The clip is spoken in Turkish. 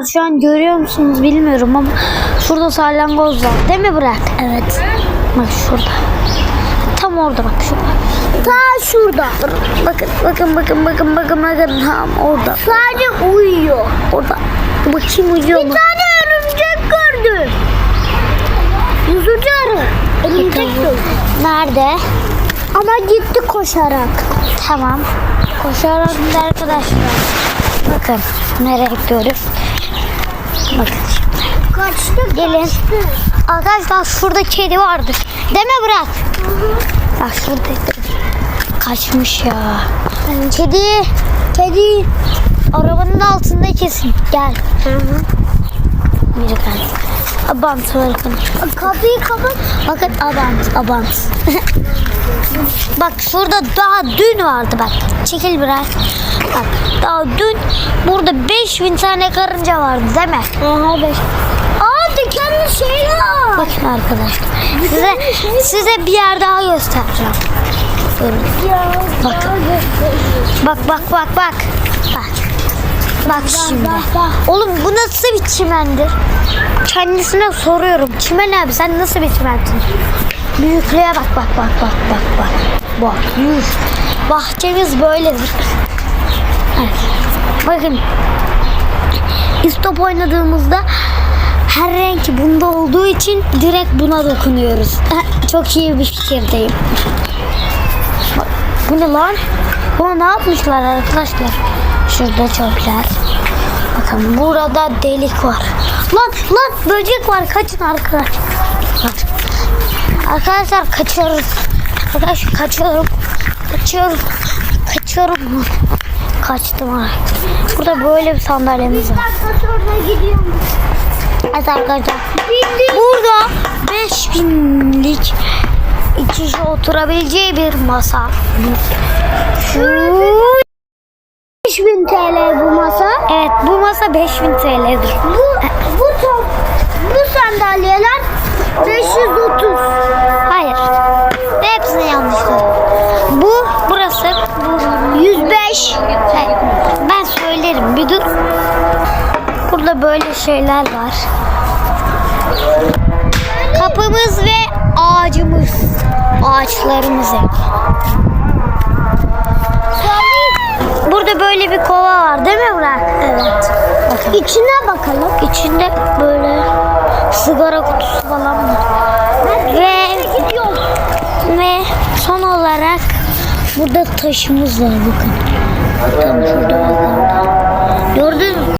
Şu an görüyor musunuz bilmiyorum ama şurada salyangoz var. Değil mi Burak? Evet. Bak şurada. Tam orada bak şurada. Ta şurada. Bakın bakın bakın bakın bakın bakın tam orada. Sadece uyuyor. Orada. Bakayım uyuyor mu? Bir tane örümcek gördüm. Yüzücü arı. Örümcek. Nerede? Ama gitti koşarak. Tamam. Koşarak da arkadaşlar. Bakın nereye gidiyoruz. Bakın şimdi. Kaçtı Gelin. Arkadaşlar şurada kedi vardı. Değil mi Burak? Bak şurada. Kaçmış ya. Kedi. Kedi. Arabanın altında kesin. Gel. Biri geldi. Abant bakın. Kapıyı kapat. Bakın abant, abant. bak şurada daha dün vardı bak. Çekil biraz. Bak daha dün burada 5000 tane karınca vardı değil mi? Aha beş. Aa dikenli şey var. Bakın arkadaşlar. Size size bir yer daha göstereceğim. Ya. Bak. Bak bak bak bak. Bak. Bak şimdi. Oğlum bu nasıl bir çimendir? Kendisine soruyorum. Çimen abi sen nasıl bir çimensin? Büyüklüğe bak bak bak bak bak bak. Bak yuh. Bahçemiz böyledir. Bakın. İstop oynadığımızda her renk bunda olduğu için direkt buna dokunuyoruz. Çok iyi bir fikirdeyim. Bak, bu ne lan? Buna ne yapmışlar arkadaşlar? Şurada çöpler. Bakın burada delik var. Lan lan böcek var. Kaçın arkadaşlar. Arkadaşlar kaçıyoruz. Arkadaşlar kaçıyorum. Kaçıyorum. Kaçıyorum. Kaçtım ha. Burada böyle bir sandalyemiz var. Evet arkadaşlar. Burada 5000'lik iki kişi oturabileceği bir masa. Şu 5000 TL bu masa. Evet bu masa 5000 TL'dir. Bu bu top bu sandalyeler 530. böyle şeyler var. Kapımız ve ağacımız. Ağaçlarımız hep. Burada böyle bir kova var değil mi Burak? Evet. Bakın. İçine bakalım. İçinde böyle sigara kutusu falan var. Ve ve son olarak burada taşımız var bakın. Tam şurada bakın. Gördün mü?